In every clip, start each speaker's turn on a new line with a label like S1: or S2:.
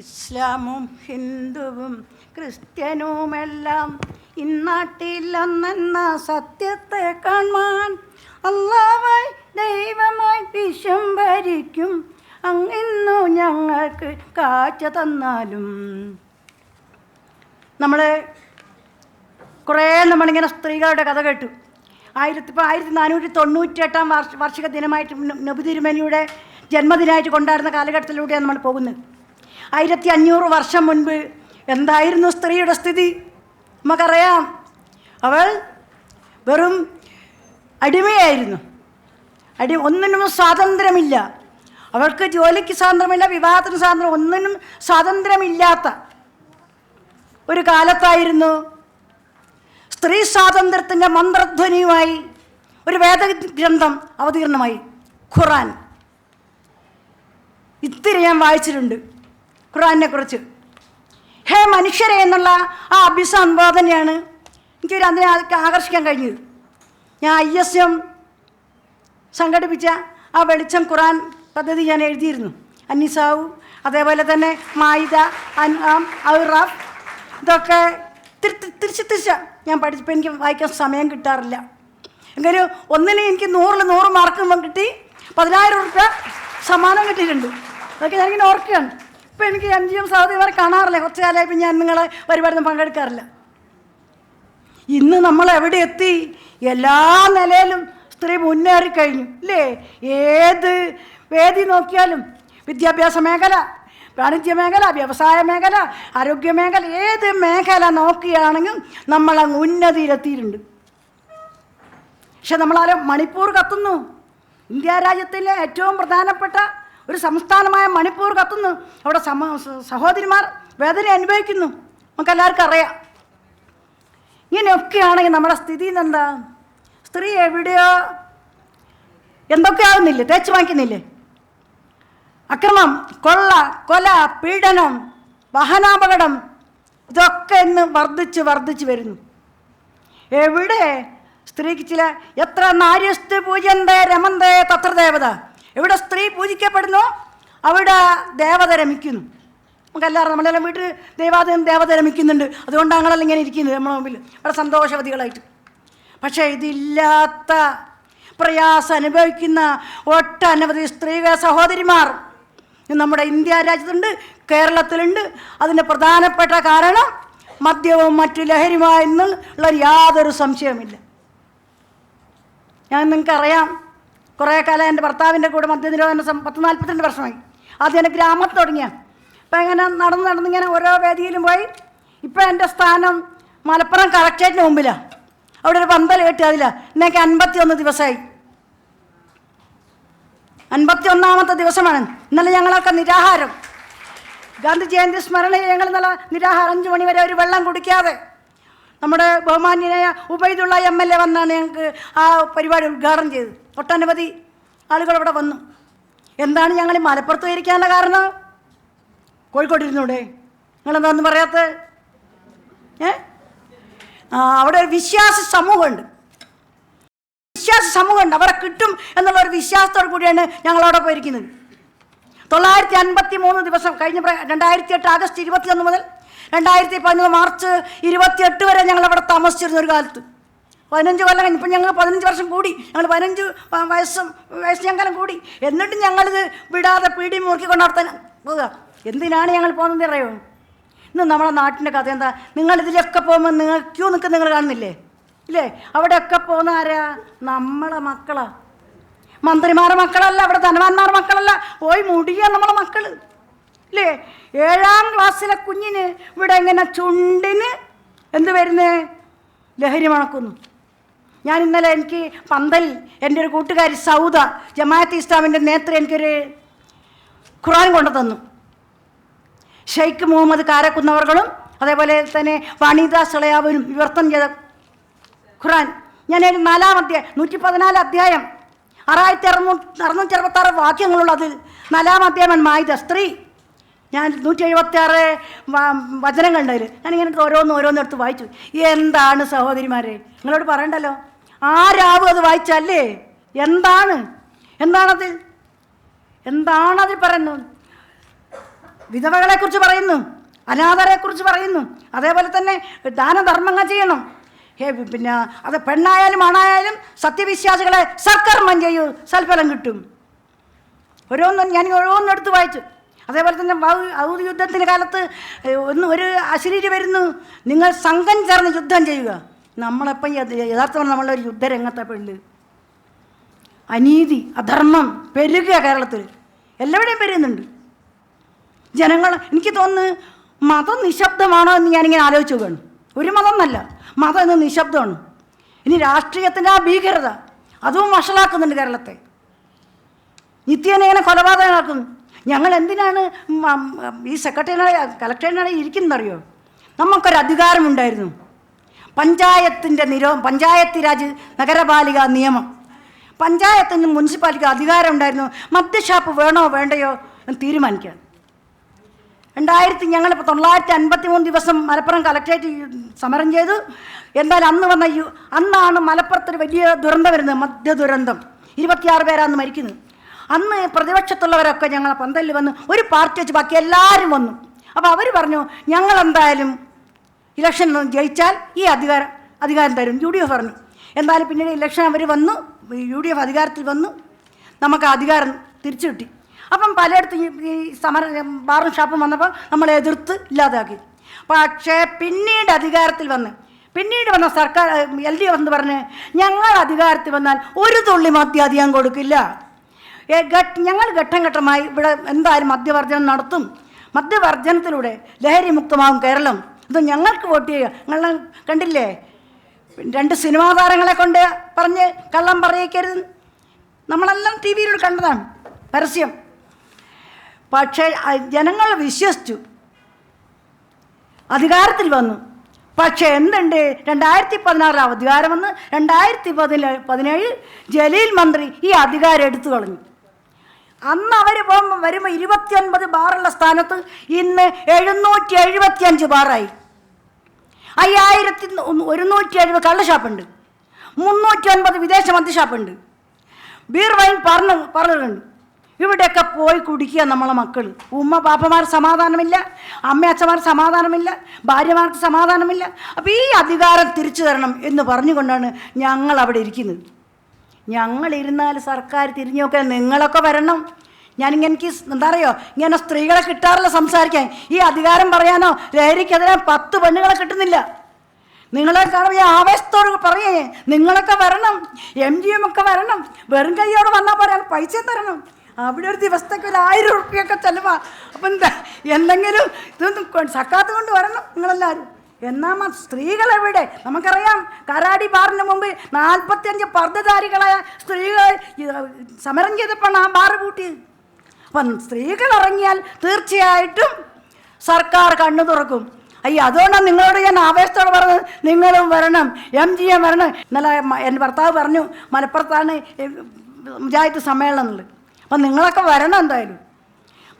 S1: ഇസ്ലാമും ഹിന്ദുവും ക്രിസ്ത്യനുമെല്ലാം ഇന്നാട്ടില്ലെന്ന സത്യത്തെ കാണാൻ അള്ളാവായി ദൈവമായി വിശ്വം ഭരിക്കും. അങ്ങിന്നു ഞങ്ങൾക്ക് കാഴ്ച തന്നാലും. നമ്മൾ കുറേ നമ്മളിങ്ങനെ സ്ത്രീകളുടെ കഥ കേട്ടു. ആയിരത്തി ഇപ്പോൾ ആയിരത്തി നാനൂറ്റി തൊണ്ണൂറ്റി എട്ടാം വർഷ വാർഷിക ദിനമായിട്ട് നബി തിരുമേനിയുടെ ജന്മദിനമായിട്ട് കൊണ്ടാടുന്ന കാലഘട്ടത്തിലൂടെയാണ് നമ്മൾ പോകുന്നത്. ആയിരത്തി അഞ്ഞൂറ് വർഷം മുൻപ് എന്തായിരുന്നു സ്ത്രീയുടെ സ്ഥിതി? നമുക്കറിയാം. അവൾ വെറും അടിമയായിരുന്നു. അടി ഒന്നിനും സ്വാതന്ത്ര്യമില്ല. അവൾക്ക് ജോലിക്ക് സ്വാതന്ത്ര്യമില്ല വിവാഹത്തിന് സ്വാതന്ത്ര്യം ഒന്നിനും സ്വാതന്ത്ര്യമില്ലാത്ത ഒരു കാലത്തായിരുന്നു സ്ത്രീ സ്വാതന്ത്ര്യത്തിന്റെ മന്ത്രധ്വനിയുമായി ഒരു വേദഗ്രന്ഥം അവതീർണമായി. ഖുറാൻ ഇത്തിരി ഞാൻ വായിച്ചിട്ടുണ്ട്. ഖുറാനെ കുറിച്ച്. ഹേ മനുഷ്യരെ എന്നുള്ള ആ അഭിസംബോധനയാണ് എനിക്കൊരു അതിനെ ആകർഷിക്കാൻ കഴിഞ്ഞത്. ഞാൻ ഐ എസ് എം സംഘടിപ്പിച്ച ആ വെളിച്ചം ഖുറാൻ പദ്ധതി ഞാൻ എഴുതിയിരുന്നു. അന്നിസാവു അതേപോലെ തന്നെ മായിദ അൻആം ഔറാഫ് ഇതൊക്കെ തിരി- തിരിച്ച് തിരിച്ച ഞാൻ പഠിച്ചപ്പോൾ എനിക്ക് വായിക്കാൻ സമയം കിട്ടാറില്ല. എങ്കിലും ഒന്നിന് എനിക്ക് നൂറിൽ നൂറ് മാർക്ക് കിട്ടി പതിനായിരം റുപ്യ സമ്മാനം കിട്ടിയിട്ടുണ്ട്. അതൊക്കെ ഞാനിങ്ങനെ ഓർക്കുകയാണ്. ഇപ്പം എനിക്ക് എം ജി എം സൗദി വരെ കാണാറില്ല. കുറച്ച് കാലമായി ഇപ്പം ഞാൻ നിങ്ങളെ പരിപാടിയൊന്നും പങ്കെടുക്കാറില്ല. ഇന്ന് നമ്മൾ എവിടെ എത്തി? എല്ലാ നിലയിലും സ്ത്രീ മുന്നേറി കഴിഞ്ഞു. അല്ലേ ഏത് വേദി നോക്കിയാലും വിദ്യാഭ്യാസ മേഖല വാണിജ്യ മേഖല വ്യവസായ മേഖല ആരോഗ്യ മേഖല ഏത് മേഖല നോക്കുകയാണെങ്കിലും നമ്മൾ അങ്ങ് ഉന്നതിയിലെത്തിയിട്ടുണ്ട്. പക്ഷെ നമ്മളാരും മണിപ്പൂർ കത്തുന്നു. ഇന്ത്യ രാജ്യത്തിലെ ഏറ്റവും പ്രധാനപ്പെട്ട ഒരു സംസ്ഥാനമായ മണിപ്പൂർ കത്തുന്നു. അവിടെ സമ സഹോദരിമാർ വേദന അനുഭവിക്കുന്നു. നമുക്കെല്ലാവർക്കും അറിയാം. ഇങ്ങനെയൊക്കെയാണെങ്കിൽ നമ്മുടെ സ്ഥിതി എന്താ സ്ത്രീ എവിടെയോ എന്തൊക്കെ ആകുന്നില്ലേ തേച്ച് വാങ്ങിക്കുന്നില്ലേ? അക്രമം കൊള്ള കൊല പീഡനം വാഹനാപകടം ഇതൊക്കെ ഇന്ന് വർദ്ധിച്ച് വർദ്ധിച്ച് വരുന്നു. എവിടെ? സ്ത്രീക്ക് ചില എത്ര നാര്യസ്തു പൂജന്തേ രമന്തേ തത്ര ദേവത എവിടെ സ്ത്രീ പൂജിക്കപ്പെടുന്നു അവിടെ ദേവത രമിക്കുന്നു. നമുക്കെല്ലാവരും നമ്മളെല്ലാം വീട്ടിൽ ദൈവാദയം ദേവത രമിക്കുന്നുണ്ട്. അതുകൊണ്ടാണ് ഞങ്ങളെല്ലാം ഇങ്ങനെ ഇരിക്കുന്നത് നമ്മുടെ മുമ്പിൽ. വളരെ സന്തോഷവതികളായിട്ട്. പക്ഷേ ഇതില്ലാത്ത പ്രയാസം അനുഭവിക്കുന്ന ഒട്ടനവധി സ്ത്രീകളെ സഹോദരിമാർ നമ്മുടെ ഇന്ത്യ രാജ്യത്തുണ്ട് കേരളത്തിലുണ്ട്. അതിന്റെ പ്രധാനപ്പെട്ട കാരണം മദ്യവും മറ്റു ലഹരിയുമായെന്നുള്ള യാതൊരു സംശയവുമില്ല. ഞാൻ നിങ്ങൾക്കറിയാം കുറേ കാലം എന്റെ ഭർത്താവിന്റെ കൂടെ മദ്യനിരോധന പത്ത് നാൽപ്പത്തിരണ്ട് വർഷമായി. ആദ്യം എന്റെ ഗ്രാമത്തിൽ തുടങ്ങിയ. അപ്പം ഇങ്ങനെ നടന്ന് നടന്ന് ഇങ്ങനെ ഓരോ വേദിയിലും പോയി. ഇപ്പം എന്റെ സ്ഥാനം മലപ്പുറം കളക്ടറേറ്റിന് മുമ്പിലാണ് അവിടെ ഒരു പന്തൽ കെട്ടി അതില്ല എന്നൊക്കെ അൻപത്തി ഒന്ന് ദിവസമായി. അൻപത്തി ഒന്നാമത്തെ ദിവസമാണ്. ഇന്നലെ ഞങ്ങളൊക്കെ നിരാഹാരം. ഗാന്ധി ജയന്തി സ്മരണയിൽ ഞങ്ങൾ ഇന്നലെ നിരാഹാരം അഞ്ച് മണി വരെ ഒരു വെള്ളം കുടിക്കാതെ നമ്മുടെ ബഹുമാന്യനായ ഉബൈദുള്ള എം എൽ എ വന്നാണ് ഞങ്ങൾക്ക് ആ പരിപാടി ഉദ്ഘാടനം ചെയ്തത്. ഒട്ടനവധി ആളുകൾ അവിടെ വന്നു. എന്താണ് ഞങ്ങൾ ഈ മലപ്പുറത്ത് ഇരിക്കാനുള്ള കാരണം? കോഴിക്കോട് ഇരുന്നൂടെ? നിങ്ങളെന്താന്ന് പറയാത്ത? ഏ? അവിടെ ഒരു വിശ്വാസ സമൂഹമുണ്ട്. വിശ്വാസ സമൂഹമുണ്ട്. അവിടെ കിട്ടും എന്നുള്ള ഒരു വിശ്വാസത്തോടു കൂടിയാണ് ഞങ്ങളവിടെ പോയിരിക്കുന്നത്. തൊള്ളായിരത്തി അൻപത്തി മൂന്ന് ദിവസം കഴിഞ്ഞ രണ്ടായിരത്തി എട്ട് ആഗസ്റ്റ് ഇരുപത്തിയൊന്ന് മുതൽ രണ്ടായിരത്തി പതിനൊന്ന് മാർച്ച് ഇരുപത്തിയെട്ട് വരെ ഞങ്ങൾ അവിടെ താമസിച്ചിരുന്ന ഒരു കാലത്ത്. പതിനഞ്ച് കൊല്ലം ഇപ്പം ഞങ്ങൾ പതിനഞ്ച് വർഷം കൂടി. ഞങ്ങൾ പതിനഞ്ച് വയസ്സും വയസ്സ് ഞങ്ങളും കൂടി. എന്നിട്ടും ഞങ്ങളിത് വിടാതെ പീടി മുറുക്കിക്കൊണ്ട് നടത്താൻ പോവുക. എന്തിനാണ് ഞങ്ങൾ പോകുന്നത് അറിയോ? ഇന്ന് നമ്മുടെ നാട്ടിന്റെ കഥ എന്താ? നിങ്ങൾ ഇതിലൊക്കെ പോകുമ്പോൾ നിങ്ങൾ ക്യൂ നിൽക്കുന്ന നിങ്ങൾ കാണുന്നില്ലേ? ഇല്ലേ? അവിടെയൊക്കെ പോകുന്ന ആരാ? നമ്മളെ മക്കളാ. മന്ത്രിമാരുടെ മക്കളല്ല അവിടെ ധനവാന്മാരുടെ മക്കളല്ല. പോയി മുടിയ നമ്മളെ മക്കൾ ഇല്ലേ? ഏഴാം ക്ലാസ്സിലെ കുഞ്ഞിന് ഇവിടെ ഇങ്ങനെ ചുണ്ടിന് എന്ത് വരുന്നേ? ലഹരി മണക്കുന്നു. ഞാൻ ഇന്നലെ എനിക്ക് പന്തൽ എന്റെ ഒരു കൂട്ടുകാരി സൗദ ജമാഅത്ത് ഇസ്ലാമിന്റെ നേത്ര എനിക്കൊരു ഖുറാൻ കൊണ്ടു തന്നു. ഷെയ്ഖ് മുഹമ്മദ് കാരക്കുന്നവർകളും അതേപോലെ തന്നെ വണിത ഇളയാവനും വിവർത്തനം ചെയ്ത ഖുറാൻ. ഞാൻ ഒരു നാലാം അധ്യായം നൂറ്റി പതിനാല് അധ്യായം ആറായിരത്തി അറുന്നൂറ്റി അറുന്നൂറ്റി അറുപത്താറ് വാക്യങ്ങളുള്ളത് നാലാം അധ്യായം മായുധ സ്ത്രീ. ഞാൻ നൂറ്റി എഴുപത്തി ആറ് വചനങ്ങളുണ്ട് അതിൽ. ഞാനിങ്ങനെ ഓരോന്ന് ഓരോന്ന് എടുത്ത് വായിച്ചു. എന്താണ് സഹോദരിമാരെ? നിങ്ങളോട് പറയണ്ടല്ലോ. ആരാവും അത് വായിച്ചല്ലേ? എന്താണ്? എന്താണത്? എന്താണതിൽ പറയുന്നത് വിധവകളെക്കുറിച്ച് പറയുന്നു. അനാഥരെക്കുറിച്ച് പറയുന്നു. അതേപോലെ തന്നെ ദാനധർമ്മങ്ങൾ ചെയ്യണം. ഹേ പിന്നെ അത് പെണ്ണായാലും ആണായാലും സത്യവിശ്വാസികളെ സൽക്കർമ്മം ചെയ്യൂ. സൽഫലം കിട്ടും. ഓരോന്നും ഞാൻ ഓരോന്നും എടുത്ത് വായിച്ചു. അതേപോലെ തന്നെ ഔദ് യുദ്ധത്തിന്റെ കാലത്ത് ഒന്ന് ഒരു അശരീരി വരുന്നു. നിങ്ങൾ സംഘം ചേർന്ന് യുദ്ധം ചെയ്യുക. നമ്മളെപ്പം യഥാർത്ഥമാണ് നമ്മളൊരു യുദ്ധരംഗത്തെ പെണ്ണ്. അനീതി അധർമ്മം പെരുകുക കേരളത്തിൽ എല്ലാവിടെയും പെരുകുന്നുണ്ട് ജനങ്ങൾ എനിക്ക് തോന്നുന്നു മതം നിശബ്ദമാണോ എന്ന് ഞാനിങ്ങനെ ആലോചിച്ച് നോക്കുകയാണ്. ഒരു മതം എന്നല്ല മതം എന്ന് നിശബ്ദമാണ്. ഇനി രാഷ്ട്രീയത്തിന്റെ ആ ഭീകരത അതും വഷളാക്കുന്നുണ്ട് കേരളത്തെ. നിത്യേന ഇങ്ങനെ കൊലപാതകമാക്കുന്നു ഞങ്ങൾ എന്തിനാണ് ഈ സെക്രട്ടറിയുടെ കളക്ടറിനാണ് ഇരിക്കുന്നതറിയോ നമുക്കൊരു അധികാരമുണ്ടായിരുന്നു. പഞ്ചായത്തിന്റെ നിരോ പഞ്ചായത്തി രാജ് നഗരപാലിക നിയമം. പഞ്ചായത്തിന് മുനിസിപ്പാലിറ്റി അധികാരം ഉണ്ടായിരുന്നു. മദ്യഷാപ്പ് വേണോ വേണ്ടയോ എന്ന് തീരുമാനിക്കുകയാണ്. രണ്ടായിരത്തി ഞങ്ങൾ ഇപ്പോൾ തൊള്ളായിരത്തി അൻപത്തി മൂന്ന് ദിവസം മലപ്പുറം കലക്ട്രേറ്റ് സമരം ചെയ്തു. എന്നാൽ അന്ന് വന്ന യു അന്നാണ് മലപ്പുറത്തൊരു വലിയ ദുരന്തം വരുന്നത് മദ്യ ദുരന്തം ഇരുപത്തിയാറ് പേരാണ് മരിക്കുന്നത്. അന്ന് പ്രതിപക്ഷത്തുള്ളവരൊക്കെ ഞങ്ങളെ പന്തലിൽ വന്ന് ഒരു പാർട്ടി വെച്ച് ബാക്കി എല്ലാവരും വന്നു. അപ്പോൾ അവർ പറഞ്ഞു ഞങ്ങൾ എന്തായാലും ഇലക്ഷൻ ജയിച്ചാൽ ഈ അധികാരം അധികാരം തരും. യു ഡി എഫ് പറഞ്ഞു. എന്നാൽ പിന്നീട് ഇലക്ഷൻ അവർ വന്നു യു ഡി എഫ് അധികാരത്തിൽ വന്നു. നമുക്ക് അധികാരം തിരിച്ചു കിട്ടി. അപ്പം പലയിടത്തും ഈ- സമര ബാറും ഷാപ്പും വന്നപ്പോൾ നമ്മൾ എതിർത്ത് ഇല്ലാതാക്കി. പക്ഷേ പിന്നീട് അധികാരത്തിൽ വന്ന് പിന്നീട് വന്ന സർക്കാർ എൽ ഡി എഫ് എന്ന് പറഞ്ഞ് ഞങ്ങൾ അധികാരത്തിൽ വന്നാൽ ഒരു തുള്ളി മദ്യം അധികം കൊടുക്കില്ല. ഞങ്ങൾ ഘട്ടം ഘട്ടമായി ഇവിടെ എന്തായാലും മദ്യവർജനം നടത്തും. മദ്യവർജനത്തിലൂടെ ലഹരി മുക്തമാകും കേരളം. ഇത് ഞങ്ങൾക്ക് വോട്ട് ചെയ്യുക. നിങ്ങൾ കണ്ടില്ലേ? രണ്ട് സിനിമാ താരങ്ങളെ കൊണ്ട് പറഞ്ഞ് കള്ളം പറയിക്കരുത്. നമ്മളെല്ലാം ടി വിയിലൂടെ കണ്ടതാണ്. പരസ്യം. പക്ഷേ ജനങ്ങൾ വിശ്വസിച്ചു. അധികാരത്തിൽ വന്നു. പക്ഷേ എന്തുണ്ട്? രണ്ടായിരത്തി പതിനാറിൽ അധികാരം വന്ന് രണ്ടായിരത്തി പതിനേഴ് പതിനേഴ് ജലീൽ മന്ത്രി ഈ അധികാരം എടുത്തു കളഞ്ഞു. അന്ന് അവർ പോകുമ്പോൾ വരുമ്പോൾ ഇരുപത്തിയൊൻപത് ബാറുള്ള സ്ഥാനത്ത് ഇന്ന് എഴുന്നൂറ്റി എഴുപത്തിയഞ്ച് ബാറായി അയ്യായിരത്തി ഒരുന്നൂറ്റി എഴുപത് കള്ളഷാപ്പുണ്ട് മുന്നൂറ്റി ഒൻപത് വിദേശ മദ്യഷാപ്പുണ്ട് ബീർ വൈൻ പറഞ്ഞു പറഞ്ഞിട്ടുണ്ട്. ഇവിടെയൊക്കെ പോയി കുടിക്കുക നമ്മളെ മക്കൾ ഉമ്മ പാപ്പമാർ സമാധാനമില്ല. അമ്മ അച്ഛന്മാർ സമാധാനമില്ല. ഭാര്യമാർക്ക് സമാധാനമില്ല. അപ്പോൾ ഈ അധികാരം തിരിച്ചു തരണം എന്ന് പറഞ്ഞുകൊണ്ടാണ് ഞങ്ങൾ അവിടെ ഇരിക്കുന്നത്. ഞങ്ങളിരുന്നാൽ സർക്കാർ തിരിഞ്ഞു നോക്കാൻ നിങ്ങളൊക്കെ വരണം. ഞാനിങ്ങനെ എനിക്ക് എന്താ പറയുക ഇങ്ങനെ സ്ത്രീകളെ കിട്ടാറില്ല സംസാരിക്കാൻ. ഈ അധികാരം പറയാനോ ലഹരിക്കെതിരെ പത്ത് പെണ്ണുങ്ങളെ കിട്ടുന്നില്ല. നിങ്ങളെ കാണുമ്പോൾ ഞാൻ ആവേശത്തോട് പറയേ നിങ്ങളൊക്കെ വരണം. എം ജി എം ഒക്കെ വരണം. വെറും കൈയോടെ വന്നാൽ പറയാം പൈസ തരണം. അവിടെ ഒരു ദിവസത്തേക്ക് ഒരു ആയിരം ഉറുപ്പ്യൊക്കെ ചെലവാ. അപ്പം എന്താ എന്തെങ്കിലും ഇതൊന്നും സക്കാത്ത് കൊണ്ട് വരണം നിങ്ങളെല്ലാവരും എന്നാ സ്ത്രീകൾ എവിടെ നമുക്കറിയാം കരാടി ബാറിന് മുമ്പ് നാൽപ്പത്തിയഞ്ച് പർദ്ധധാരികളായ സ്ത്രീകൾ സമരം ചെയ്തപ്പോഴാണ് ആ ബാറ് പൂട്ടിയത്. അപ്പം സ്ത്രീകൾ ഇറങ്ങിയാൽ തീർച്ചയായിട്ടും സർക്കാർ കണ്ണു തുറക്കും. അയ്യോ അതുകൊണ്ടാണ് നിങ്ങളോട് ഞാൻ ആവേശത്തോടെ പറഞ്ഞത്. നിങ്ങളും വരണം എം ജി എം വരണം. ഇന്നലെ എന്റെ ഭർത്താവ് പറഞ്ഞു മലപ്പുറത്താണ് പഞ്ചായത്ത് സമ്മേളനം എന്നുള്ളത്. അപ്പം നിങ്ങളൊക്കെ വരണം എന്തായാലും.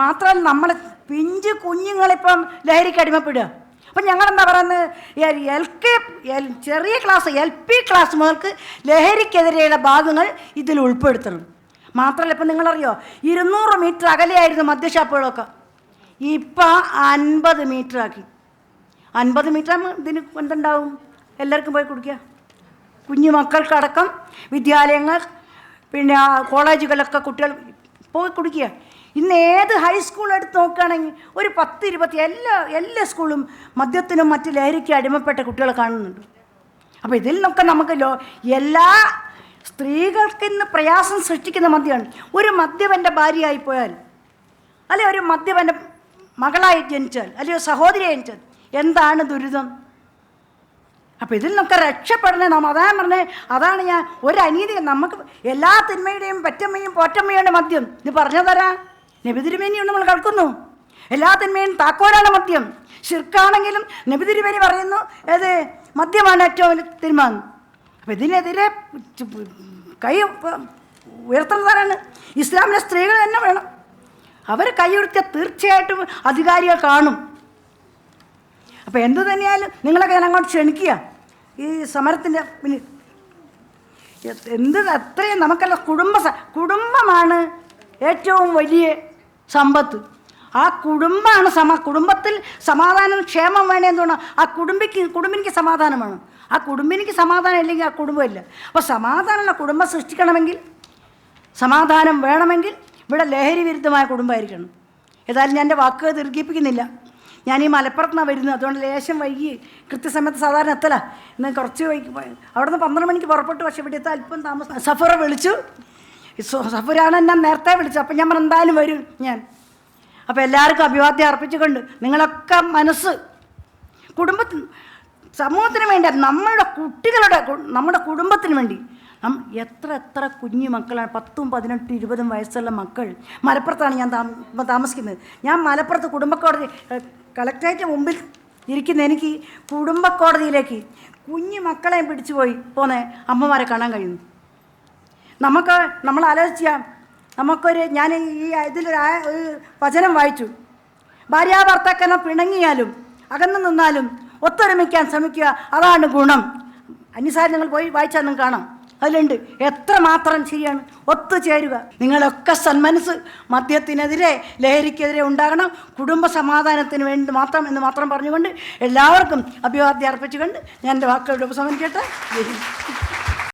S1: മാത്രമല്ല നമ്മൾ പിഞ്ച് കുഞ്ഞുങ്ങളിപ്പം ലഹരിക്ക് അടിമപ്പെടുക. അപ്പം ഞങ്ങളെന്താ പറയുന്നത്? എൽ കെ എൽ ചെറിയ ക്ലാസ് എൽ പി ക്ലാസ് മുതൽക്ക് ലഹരിക്കെതിരെയുള്ള ഭാഗങ്ങൾ ഇതിൽ ഉൾപ്പെടുത്തണം. മാത്രമല്ല ഇപ്പം നിങ്ങളറിയോ? ഇരുന്നൂറ് മീറ്റർ അകലെയായിരുന്നു മദ്യഷാപ്പുകളൊക്കെ ഇപ്പം അൻപത് മീറ്റർ ആക്കി. അൻപത് മീറ്റർ ഇതിന് എന്തുണ്ടാവും? എല്ലാവർക്കും പോയി കുടിക്കുക കുഞ്ഞു മക്കൾക്കടക്കം വിദ്യാലയങ്ങൾ പിന്നെ കോളേജുകളൊക്കെ കുട്ടികൾ പോയി കുടിക്കുക ഇന്ന് ഏത് ഹൈസ്കൂൾ എടുത്ത് നോക്കുകയാണെങ്കിൽ ഒരു പത്ത് ഇരുപത്തി എല്ലാ എല്ലാ സ്കൂളും മദ്യത്തിനും മറ്റ് ലഹരിക്ക് അടിമപ്പെട്ട കുട്ടികളെ കാണുന്നുണ്ട്. അപ്പോൾ ഇതിൽ നിന്നൊക്കെ നമുക്ക് ലോ എല്ലാ സ്ത്രീകൾക്ക് ഇന്ന് പ്രയാസം സൃഷ്ടിക്കുന്ന മദ്യമാണ്. ഒരു മദ്യപന്റെ ഭാര്യയായി പോയാൽ അല്ലെ ഒരു മദ്യപന്റെ മകളായി ജനിച്ചാൽ അല്ലെങ്കിൽ ഒരു സഹോദരിയായി ജനിച്ചാൽ എന്താണ് ദുരിതം? അപ്പോൾ ഇതിൽ നിന്നൊക്കെ രക്ഷപ്പെടണേ നമ്മൾ അതാണ് പറഞ്ഞേ അതാണ് ഞാൻ ഒരു അനീതി. നമുക്ക് എല്ലാ തിന്മയുടെയും പറ്റമ്മയും പോറ്റമ്മയുടെ മദ്യം. ഇത് പറഞ്ഞു തരാം നബിതിരുമേനിയും നമ്മൾ കേൾക്കുന്നു എല്ലാ തിന്മയും താക്കോലാണ് മദ്യം. ഷിർക്കാണെങ്കിലും നബിതിരുമേനി പറയുന്നു ഏത് മദ്യമാണ് ഏറ്റവും വലിയ തിന്മ അപ്പം ഇതിനെതിരെ കൈ ഉയർത്തുന്നതാണ് ഇസ്ലാമിലെ സ്ത്രീകൾ തന്നെ വേണം. അവർ കൈ ഉയർത്തിയാൽ തീർച്ചയായിട്ടും അധികാരികൾ കാണും. അപ്പോൾ എന്തു തന്നെയായാലും നിങ്ങളൊക്കെ ഞാൻ അങ്ങോട്ട് ക്ഷണിക്കുക. ഈ സമരത്തിന്റെ പിന്നിൽ. എന്ത് അത്രയും നമുക്കല്ല കുടുംബ കുടുംബമാണ് ഏറ്റവും വലിയ സമ്പത്ത്. ആ കുടുംബമാണ് സമ കുടുംബത്തിൽ സമാധാനം ക്ഷേമം വേണേന്ന് ആ കുടുംബിക്ക് കുടുംബിനിക്ക് സമാധാനം വേണം. ആ കുടുംബിനിക്ക് സമാധാനം ഇല്ലെങ്കിൽ ആ കുടുംബമില്ല അപ്പോൾ സമാധാനമുള്ള കുടുംബം സൃഷ്ടിക്കണമെങ്കിൽ സമാധാനം വേണമെങ്കിൽ ഇവിടെ ലഹരി വിരുദ്ധമായ കുടുംബമായിരിക്കണം. ഏതായാലും ഞാൻ എന്റെ വാക്കുകൾ ദീർഘിപ്പിക്കുന്നില്ല. ഞാൻ ഈ മലപ്പുറത്ത് നിന്നാണ് വരുന്നത്. അതുകൊണ്ട് ലേശം വൈകി കൃത്യസമയത്ത് സാധാരണ എത്തല. ഇന്ന് കുറച്ച് വൈകി അവിടെ നിന്ന് പന്ത്രണ്ട് മണിക്ക് പുറപ്പെട്ടു. പക്ഷേ ഇവിടെ എത്താൻ അല്പം താമസം സഫറ വിളിച്ചു. ഈ സു- എന്നെ നേരത്തെ വിളിച്ചു. അപ്പം ഞാൻ പറഞ്ഞു, എന്തായാലും വരും ഞാൻ. അപ്പോൾ എല്ലാവർക്കും അഭിവാദ്യം അർപ്പിച്ചുകൊണ്ട് നിങ്ങളൊക്കെ മനസ്സ് കുടുംബത്തിന് സമൂഹത്തിന് വേണ്ടി നമ്മളുടെ കുട്ടികളുടെ നമ്മുടെ കുടുംബത്തിന് വേണ്ടി നം എത്ര എത്ര കുഞ്ഞു മക്കളാണ് പത്തും പതിനെട്ടും ഇരുപതും വയസ്സുള്ള മക്കൾ. മലപ്പുറത്താണ് ഞാൻ താമസിക്കുന്നത്. ഞാൻ മലപ്പുറത്ത് കുടുംബക്കോടതി കളക്ടറേറ്റ് മുമ്പിൽ ഇരിക്കുന്ന എനിക്ക് കുടുംബക്കോടതിയിലേക്ക് കുഞ്ഞു മക്കളെയും പിടിച്ചു പോയി പോന്നെ അമ്മമാരെ കാണാൻ കഴിയുന്നു. നമുക്ക് നമ്മൾ ആലോചിക്കാം നമുക്കൊരു ഞാൻ ഈ ഇതിലൊരു ഒരു വചനം വായിച്ചു. ഭാര്യാഭർത്താക്കനെ പിണങ്ങിയാലും അകന്നു നിന്നാലും ഒത്തൊരുമിക്കാൻ ശ്രമിക്കുക. അതാണ് ഗുണം. അന്യസാരം നിങ്ങൾ പോയി വായിച്ചാൽ നിങ്ങൾക്ക് കാണാം. അതിലുണ്ട്. എത്ര മാത്രം ശരിയാണ്? ഒത്തുചേരുക നിങ്ങളൊക്കെ സന്മനസ് മദ്യത്തിനെതിരെ ലഹരിക്കെതിരെ ഉണ്ടാകണം. കുടുംബ സമാധാനത്തിന് വേണ്ടി മാത്രം എന്ന് മാത്രം പറഞ്ഞുകൊണ്ട് എല്ലാവർക്കും അഭിവാദ്യം അർപ്പിച്ചുകൊണ്ട് ഞാൻ എന്റെ വാക്കുകളുടെ ഹിന്ദ്.